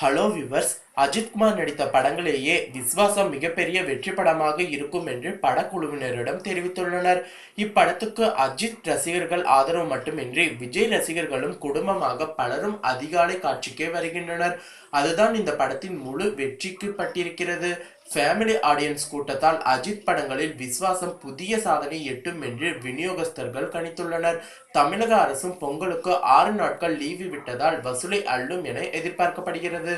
Hello viewers, Ajithkumar நடித்த படங்களிலேயே விஸ்வாசம் மிகப்பெரிய வெற்றி படமாக இருக்கும் என்று படக்குழுவினரிடம் தெரிவித்துள்ளனர். இப்படத்துக்கு அஜித் ரசிகர்கள் ஆதரவு மட்டுமின்றி விஜய் ரசிகர்களும் குடும்பமாக பலரும் அதிகாலை காட்சிக்கே வருகின்றனர். அதுதான் இந்த படத்தின் முழு வெற்றிக்கு பட்டிருக்கிறது. ஃபேமிலி ஆடியன்ஸ் கூட்டத்தால் அஜித் படங்களில் விஸ்வாசம் புதிய சாதனை எட்டும் என்று விநியோகஸ்தர்கள் கணித்துள்ளனர். தமிழக அரசும் பொங்கலுக்கு ஆறு நாட்கள் லீவு விட்டதால் வசூலை அள்ளும் என எதிர்பார்க்கப்படுகிறது.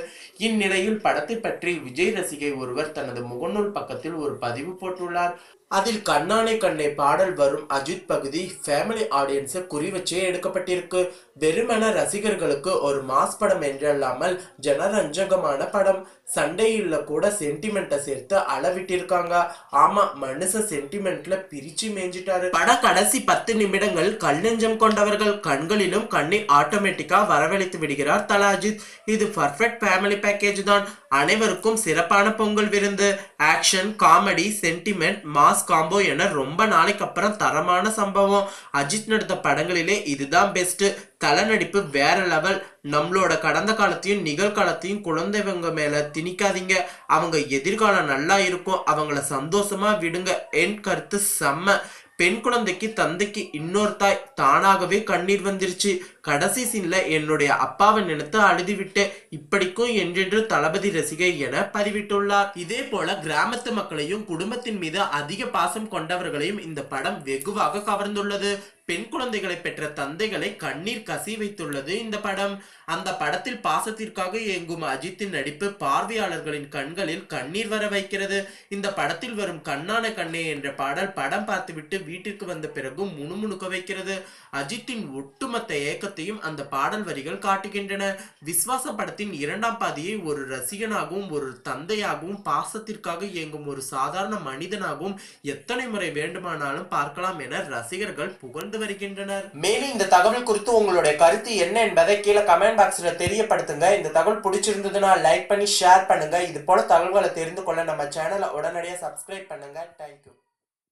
இந்நிலையில் படத்தை பற்றி விஜய் ரசிகை ஒருவர் தனது முகநூல் பக்கத்தில் ஒரு பதிவு போட்டுள்ளார். அதில் கண்ணானை கண்ணை பாடல் வரும் அஜித் பகுதி ஃபேமிலி ஆடியன்ஸை குறிவச்சே எடுக்கப்பட்டிருக்கு. வெறுமன ரசிகர்களுக்கு ஒரு மாஸ் படம் என்றல்லாமல் ஜனரஞ்சகமான படம். சண்டையில் கூட சென்டிமெண்ட்டை சேர்த்து அளவிட்டிருக்காங்க. ஆமா மனுஷ சென்டிமெண்ட்ல பிரிச்சு மேஞ்சிட்டாரு பட கடைசி பத்து நிமிடங்கள் கல்நெஞ்சம் கொண்டவர்கள் கண்களிலும் கண்ணை ஆட்டோமேட்டிக்கா வரவழைத்து விடுகிறார் தல அஜித். இது பர்ஃபெக்ட் ஃபேமிலி பேக்கேஜ் தான். அனைவருக்கும் சிறப்பான பொங்கல் விருந்து action comedy sentiment mass combo என ரொம்ப நாளைக்கு அப்புறம் தரமான சம்பவம். அஜித் நடித்த படங்களிலே இதுதான் பெஸ்ட்டு தல நடிப்பு வேற லெவல் நம்மளோட கடந்த காலத்தையும் நிகழ்காலத்தையும் குழந்தைவங்க மேல திணிக்காதீங்க. அவங்க எதிர்காலம் நல்லா இருக்கும். அவங்கள சந்தோஷமா விடுங்க. என் கருத்து செம்ம. பெண் குழந்தைக்கு தந்தைக்கு இன்னொரு தாய் தானாகவே கண்ணீர் வந்துருச்சு. கடைசி சீன்ல என்னுடைய அப்பாவை நினைத்து அழுதுவிட்டு இப்படிக்கும் என்றென்று தளபதி ரசிகை என பதிவிட்டுள்ளார். இதே போல கிராமத்து மக்களையும் குடும்பத்தின் மீது அதிக பாசம் கொண்டவர்களையும் இந்த படம் வெகுவாக கவர்ந்துள்ளது. பெண் குழந்தைகளை பெற்ற தந்தைகளை கண்ணீர் கசி வைத்துள்ளது இந்த படம். அந்த படத்தில் பாசத்திற்காக இயங்கும் அஜித்தின் நடிப்பு பார்வையாளர்களின் கண்களில் கண்ணீர் வர வைக்கிறது. இந்த படத்தில் வரும் கண்ணான கண்ணே என்ற பாடல் படம் பார்த்துவிட்டு வீட்டிற்கு வந்த பிறகும் முணுமுணுக்க வைக்கிறது. அஜித்தின் ஒட்டுமொத்த ஏக்கத்தையும் அந்த பாடல் வரிகள் காட்டுகின்றன. விஸ்வாச படத்தின் இரண்டாம் பாதியை ஒரு ரசிகனாகவும் ஒரு தந்தையாகவும் பாசத்திற்காக இயங்கும் ஒரு சாதாரண மனிதனாகவும் எத்தனை முறை வேண்டுமானாலும் பார்க்கலாம் என ரசிகர்கள் புகழ்ந்து வருகின்றனர். மேலும் இந்த தகவல் குறித்து உங்களுடைய கருத்து என்ன என்பதை கீழே கமெண்ட் பாக்ஸ்ல தெரியப்படுத்துங்க. இந்த தகவல் பிடிச்சிருந்ததுன்னா லைக் பண்ணி ஷேர் பண்ணுங்க. இது போல தகவல்களை தெரிந்து கொள்ள நம்ம சேனலை உடனடியாக சப்ஸ்கிரைப் பண்ணுங்க. தேங்க்யூ